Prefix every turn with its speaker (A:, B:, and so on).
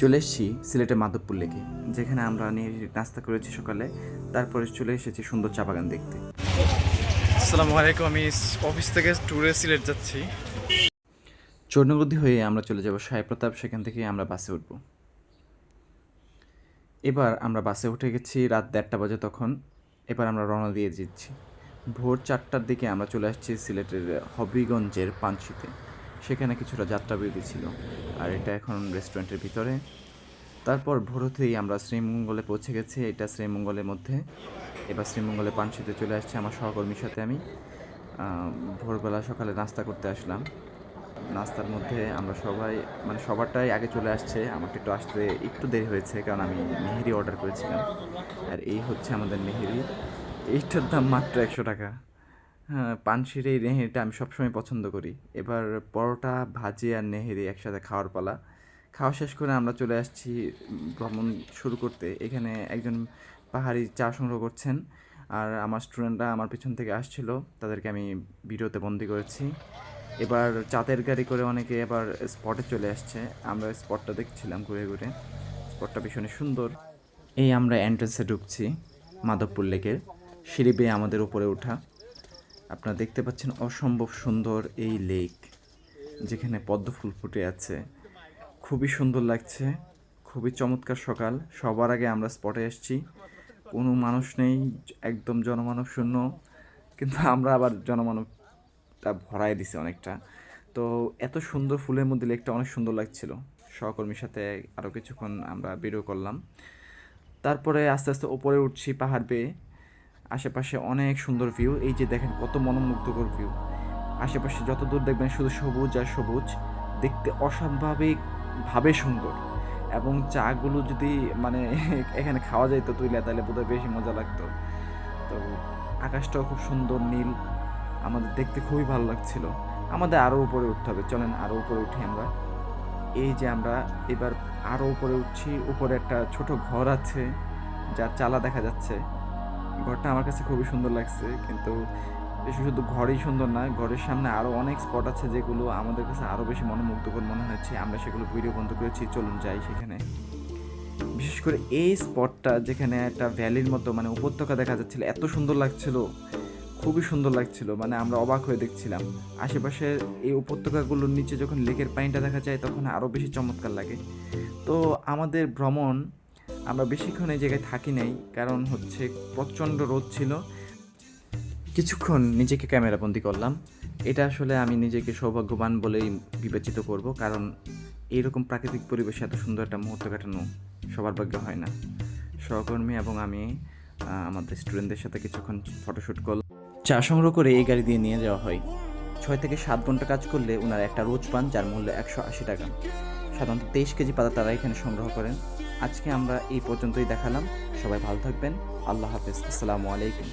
A: চলে এসেছি সিলেটের মাধবপুর লেকে যেখানে আমরা নিয়ে নাস্তা করেছি সকালে তারপরে চলে এসেছি সুন্দর চা বাগান দেখতে।
B: আসসালামু আলাইকুম আমি অফিস থেকে ট্যুরে সিলেট যাচ্ছি।
A: চর্ণগদি হয়ে আমরা চলে যাব সাহেব প্রতাপ সেখান থেকে আমরা বাসে উঠব। এবার আমরা বাসে উঠে গেছি রাত দেড়টা বাজে তখন এবার আমরা রওনা দিয়ে দিচ্ছি। ভোর চারটার দিকে আমরা চলে আসছি সিলেটের হবিগঞ্জের পানশিতে সেখানে কিছুটা যাত্রাবিরতি ছিল। আর এটা এখন রেস্টুরেন্টের ভিতরে। তারপর ভোর হতেই আমরা শ্রীমঙ্গলে পৌঁছে গেছি। এটা শ্রীমঙ্গলের মধ্যে। এবার শ্রীমঙ্গলে পানশিতে চলে আসছে আমার সহকর্মীর সাথে আমি। ভোরবেলা সকালে নাস্তা করতে আসলাম। নাস্তার মধ্যে আমরা সবাই মানে সবারটাই আগে চলে আসছে। আমাকে একটু আসতে একটু দেরি হয়েছে কারণ আমি নেহেরি অর্ডার করেছিলাম। আর এই হচ্ছে আমাদের মেহেরি এইটার দাম মাত্র একশো টাকা। হ্যাঁ পানশির এই নেহেরিটা আমি সবসময় পছন্দ করি। এবার পরোটা, ভাজি আর নেহেরি একসাথে খাওয়ার পালা। খাওয়া শেষ করে আমরা চলে আসছি ভ্রমণ শুরু করতে। এখানে একজন পাহাড়ি চা সংগ্রহ করছেন আর আমার স্টুডেন্টরা আমার পিছন থেকে আসছিল। তাদেরকে আমি ভিডিওতে বন্দি করেছি। এবার চাঁদের গাড়ি করে অনেকে এবার স্পটে চলে আসছে। আমরা স্পটটা দেখছিলাম ঘুরে ঘুরে। স্পটটা ভীষণই সুন্দর। এই আমরা এন্ট্রেন্সে ঢুকছি মাধবপুর লেকের। সিঁড়ি বেয়ে আমাদের উপরে ওঠা। আপনারা দেখতে পাচ্ছেন অসম্ভব সুন্দর এই লেক, যেখানে পদ্ম ফুল ফুটে আছে। খুবই সুন্দর লাগছে, খুবই চমৎকার সকাল। সবার আগে আমরা স্পটে এসেছি। কোনো মানুষ নেই, একদম জনমানব শূন্য, কিন্তু আমরা আবার জনমানবটা ভরাই দিছে অনেকটা। তো এত সুন্দর ফুলের মধ্যে লেকটা অনেক সুন্দর লাগছিল। সহকর্মীর সাথে আরও কিছুক্ষণ আমরা ভিডিও করলাম। তারপরে আস্তে আস্তে ওপরে উঠছি পাহাড় বেয়ে। আশেপাশে অনেক সুন্দর ভিউ এই যে দেখেন কত মনোমুগ্ধকর ভিউ আশেপাশে যত দূর দেখবেন শুধু সবুজ আর সবুজ, দেখতে অস্বাভাবিকভাবে সুন্দর। এবং চাগুলো যদি মানে এখানে খাওয়া যাইতো তুইলে তাহলে বোধহয় বেশি মজা লাগতো। তো আকাশটাও খুব সুন্দর, নীল। আমাদের দেখতে খুবই ভালো লাগছিল। আমাদের আরও উপরে উঠতে হবে, চলেন আরও উপরে উঠি আমরা। এই যে আমরা এবার আরও উপরে উঠছি, উপরে একটা ছোট ঘর আছে, যার চালা দেখা যাচ্ছে। ঘরটা আমার কাছে খুবই সুন্দর লাগছে, কিন্তু শুধু ঘরই সুন্দর না, ঘরের সামনে আরও অনেক স্পট আছে যেগুলো আমাদের কাছে আরও বেশি মনোমুগ্ধকর মনে হচ্ছে। আমরা সেগুলো ভিডিও বন্ধ করেছি, চলুন যাই সেখানে। বিশেষ করে এই স্পটটা যেখানে একটা ভ্যালির মতো মানে উপত্যকা দেখা যাচ্ছিল, এত সুন্দর লাগছিল, খুবই সুন্দর লাগছিল মানে আমরা অবাক হয়ে দেখছিলাম। আশেপাশে এই উপত্যকাগুলোর নিচে যখন লেকের পানিটা দেখা যায়, তখন আরও বেশি চমৎকার লাগে। তো আমাদের ভ্রমণ আমরা বেশিক্ষণ এই জায়গায় থাকি নাই, কারণ হচ্ছে প্রচণ্ড রোদ ছিল। কিছুক্ষণ নিজেকে ক্যামেরাবন্দি করলাম। এটা আসলে আমি নিজেকে সৌভাগ্যবান বলেই বিবেচিত করব, কারণ এইরকম প্রাকৃতিক পরিবেশে এত সুন্দর একটা মুহূর্ত কাটানো সবার ভাগ্য হয় না। সহকর্মী এবং আমি আমাদের স্টুডেন্টদের সাথে কিছুক্ষণ ফটোশ্যুট করলাম। চা সংগ্রহ করে এই গাড়ি দিয়ে নিয়ে যাওয়া হয়। ছয় থেকে সাত ঘণ্টা কাজ করলে ওনারা একটা রোজ পান, যার মূল্য একশো আশি টাকা। সাধারণত তেইশ কেজি পাতা তারা এখানে সংগ্রহ করেন। আজকে আমরা এই পর্যন্তই দেখালাম। সবাই ভালো থাকবেন। আল্লাহ হাফিজ। আসসালামু আলাইকুম।